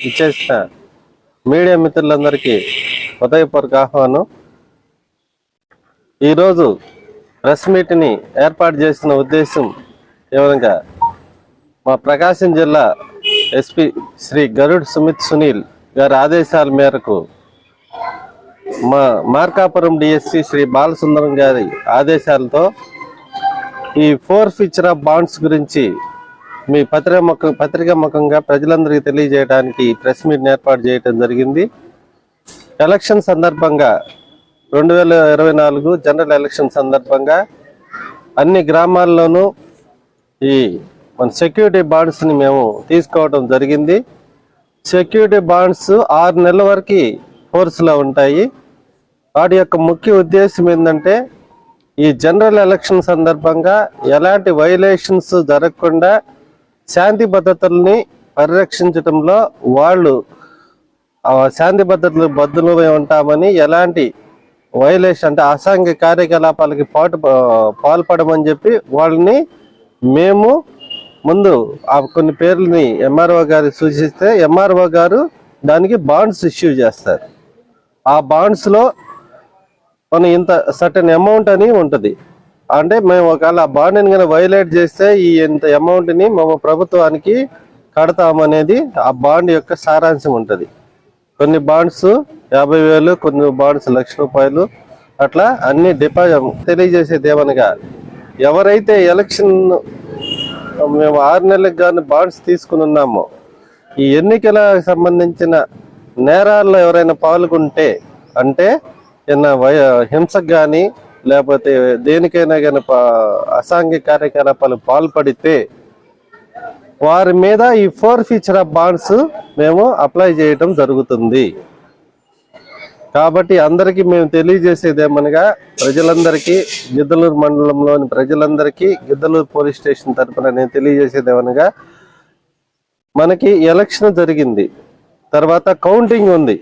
ఇచ్చేసిన మీడియా మిత్రులందరికీ హృదయపూర్వక ఆహ్వానం. ఈరోజు ప్రెస్ మీట్ని ఏర్పాటు చేసిన ఉద్దేశం ఏమనగా మా ప్రకాశం జిల్లా ఎస్పీ శ్రీ గరుడ్ సుమిత్ సునీల్ గారి ఆదేశాల మేరకు మా మార్కాపురం డిఎస్సి శ్రీ బాలసుందరం గారి ఆదేశాలతో ఈ ఫోర్ ఫీచర్ ఆఫ్ బాండ్స్ గురించి మీ పత్రిక ముఖ పత్రిక ముఖంగా ప్రజలందరికీ తెలియజేయడానికి ప్రెస్ మీట్ ఏర్పాటు చేయడం జరిగింది. ఎలక్షన్ సందర్భంగా రెండు వేల ఇరవై నాలుగు జనరల్ ఎలక్షన్ సందర్భంగా అన్ని గ్రామాల్లోనూ ఈ మన సెక్యూరిటీ బాండ్స్ని మేము తీసుకోవడం జరిగింది. సెక్యూరిటీ బాండ్స్ ఆరు నెలల వరకు ఫోర్స్లో ఉంటాయి. వాటి యొక్క ముఖ్య ఉద్దేశం ఏంటంటే ఈ జనరల్ ఎలక్షన్ సందర్భంగా ఎలాంటి వైలేషన్స్ జరగకుండా శాంతి భద్రతల్ని పరిరక్షించడంలో వాళ్ళు శాంతి భద్రతలు బద్దులమై ఉంటామని ఎలాంటి వైలేషన్ అంటే అసాంఘిక కార్యకలాపాలకి పాటు పాల్పడమని చెప్పి వాళ్ళని మేము ముందు ఆ కొన్ని పేర్లని ఎంఆర్ఓ గారికి సూచిస్తే ఎంఆర్ఓ గారు దానికి బాండ్స్ ఇష్యూ చేస్తారు. ఆ బాండ్స్లో మనం ఇంత సర్టన్ అమౌంట్ అని ఉంటుంది. అంటే మేము ఒకవేళ ఆ బాండ్ని కనుక వైలేట్ చేస్తే ఈ ఇంత అమౌంట్ని మేము ప్రభుత్వానికి కడతామనేది ఆ బాండ్ యొక్క సారాంశం ఉంటుంది. కొన్ని బాండ్స్ యాభై వేలు కొన్ని బాండ్స్ లక్ష రూపాయలు అట్లా అన్ని డిపాజిట్ తెలియజేసేది ఏమనగా ఎవరైతే ఎలక్షన్ మేము ఆరు నెలలకు కానీ బాండ్స్ తీసుకుని ఉన్నామో ఈ ఎన్నికల సంబంధించిన నేరాల్లో ఎవరైనా పాల్గొంటే అంటే ఏదైనా వయ హింసకు కానీ లేకపోతే దేనికైనా కానీ అసాంఘిక కార్యకలాపాలు పాల్పడితే వారి మీద ఈ ఫోర్ ఫీచర్ ఆఫ్ బాండ్స్ మేము అప్లై చేయటం జరుగుతుంది. కాబట్టి అందరికీ మేము తెలియజేసేది ఏమనగా ప్రజలందరికీ గిద్దలూరు మండలంలోని ప్రజలందరికీ గిద్దలూరు పోలీస్ స్టేషన్ తరపున నేను తెలియజేసేది ఏమనగా మనకి ఎలక్షన్ జరిగింది. తర్వాత కౌంటింగ్ ఉంది.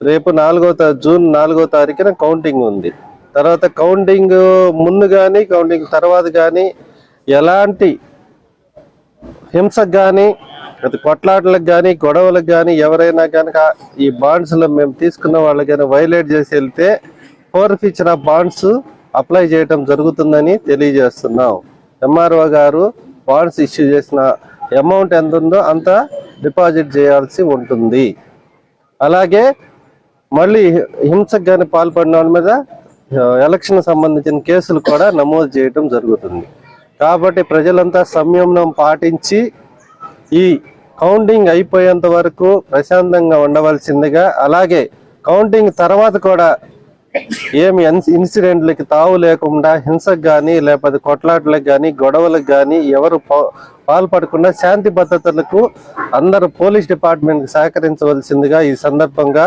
రేపు నాలుగో జూన్ నాలుగో తారీఖున కౌంటింగ్ ఉంది. తర్వాత కౌంటింగ్ ముందు కానీ కౌంటింగ్ తర్వాత కానీ ఎలాంటి హింసకు కానీ అది కొట్లాటలకు కానీ గొడవలకు కానీ ఎవరైనా కనుక ఈ బాండ్స్లో మేము తీసుకున్న వాళ్ళకి కానీ వైలేట్ చేసి వెళ్తే forfeiture of bonds apply చేయడం జరుగుతుందని తెలియజేస్తున్నాం. ఎంఆర్ఓ గారు బాండ్స్ ఇష్యూ చేసిన అమౌంట్ ఎంత ఉందో అంత డిపాజిట్ చేయాల్సి ఉంటుంది. అలాగే మళ్ళీ హింసకు కానీ పాల్పడిన వాళ్ళ మీద ఎలక్షన్ సంబంధించిన కేసులు కూడా నమోదు చేయటం జరుగుతుంది. కాబట్టి ప్రజలంతా సంయమనం పాటించి ఈ కౌంటింగ్ అయిపోయేంత వరకు ప్రశాంతంగా ఉండవలసిందిగా అలాగే కౌంటింగ్ తర్వాత కూడా ఏమి ఇన్సిడెంట్లకి తావు లేకుండా హింసకు కానీ లేకపోతే కొట్లాటలకు కానీ గొడవలకు కానీ ఎవరు పాల్పడకుండా శాంతి భద్రతలకు అందరూ పోలీస్ డిపార్ట్మెంట్కి సహకరించవలసిందిగా ఈ సందర్భంగా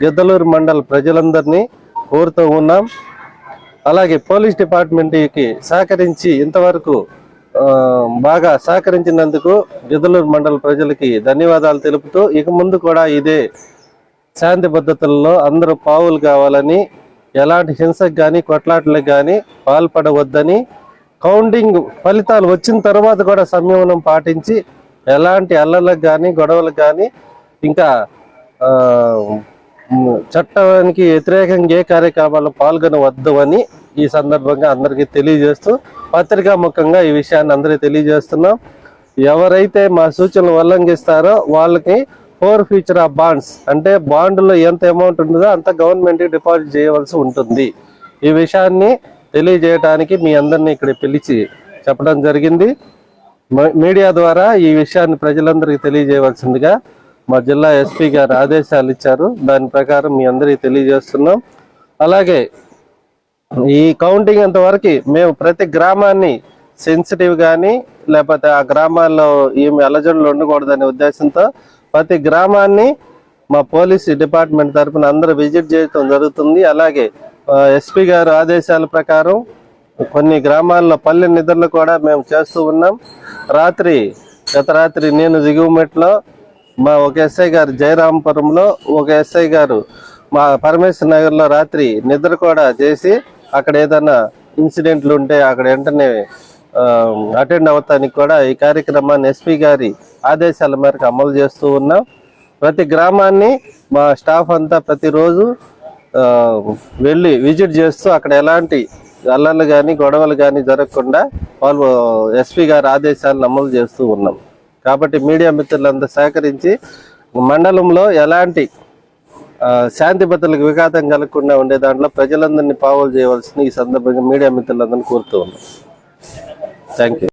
గిద్దలూరు మండల ప్రజలందరినీ కోరుతూ ఉన్నాం. అలాగే పోలీస్ డిపార్ట్మెంట్కి సహకరించి ఇంతవరకు బాగా సహకరించినందుకు గిద్దలూరు మండల ప్రజలకి ధన్యవాదాలు తెలుపుతూ ఇక ముందు కూడా ఇదే శాంతి భద్రతల్లో అందరూ పావులు కావాలని ఎలాంటి హింసకు కానీ కొట్లాటలకు కానీ పాల్పడవద్దని కౌంటింగ్ ఫలితాలు వచ్చిన తర్వాత కూడా సంయమనం పాటించి ఎలాంటి అల్లలకు కానీ గొడవలకు కానీ ఇంకా చట్టానికి వ్యతిరేకంగా ఏ కార్యక్రమాల్లో పాల్గొనవద్దు అని ఈ సందర్భంగా అందరికీ తెలియజేస్తూ పత్రికాముఖంగా ఈ విషయాన్ని అందరికీ తెలియజేస్తున్నాం. ఎవరైతే మా సూచనలు ఉల్లంఘిస్తారో వాళ్ళకి ఫోర్ ఫ్యూచర్ ఆఫ్ బాండ్స్ అంటే బాండ్లో ఎంత అమౌంట్ ఉంటుందో అంత గవర్నమెంట్ డిపాజిట్ చేయవలసి ఉంటుంది. ఈ విషయాన్ని తెలియజేయడానికి మీ అందరినీ ఇక్కడ పిలిచి చెప్పడం జరిగింది. మీడియా ద్వారా ఈ విషయాన్ని ప్రజలందరికీ తెలియజేయవలసిందిగా మా జిల్లా ఎస్పీ గారు ఆదేశాలు ఇచ్చారు. దాని ప్రకారం మీ అందరికీ తెలియజేస్తున్నాం. అలాగే ఈ కౌంటింగ్ అంతవరకు మేము ప్రతి గ్రామాన్ని సెన్సిటివ్ కానీ లేకపోతే ఆ గ్రామాల్లో ఏమి అలజడులు ఉండకూడదనే ఉద్దేశంతో ప్రతి గ్రామాన్ని మా పోలీస్ డిపార్ట్మెంట్ తరఫున అందరూ విజిట్ చేయడం జరుగుతుంది. అలాగే ఎస్పీ గారు ఆదేశాల ప్రకారం కొన్ని గ్రామాల్లో పల్లె నిధులు కూడా మేము చేస్తూ ఉన్నాం. రాత్రి గత రాత్రి నేను దిగువమెట్లో మా ఒక ఎస్ఐ గారు జయరాంపురంలో ఒక ఎస్ఐ గారు మా పరమేశ్వర నగర్లో రాత్రి నిద్ర కూడా చేసి అక్కడ ఏదైనా ఇన్సిడెంట్లు ఉంటే అక్కడ వెంటనే అటెండ్ అవ్వటానికి కూడా ఈ కార్యక్రమాన్ని ఎస్పీ గారి ఆదేశాల మేరకు అమలు చేస్తూ ఉన్నాం. ప్రతి గ్రామాన్ని మా స్టాఫ్ అంతా ప్రతిరోజు వెళ్ళి విజిట్ చేస్తూ అక్కడ ఎలాంటి అల్లర్లు కానీ గొడవలు కానీ జరగకుండా వాళ్ళు ఎస్పీ గారి ఆదేశాలను అమలు చేస్తూ ఉన్నాం. కాబట్టి మీడియా మిత్రులందరూ సహకరించి మండలంలో ఎలాంటి ఆ, శాంతి భద్రతలకు విఘాతం కలగకుండా ఉండే దాంట్లో ప్రజలందరినీ పావులు చేయవలసిన ఈ సందర్భంగా మీడియా మిత్రులందరినీ కోరుతూ ఉన్నాం. Thank you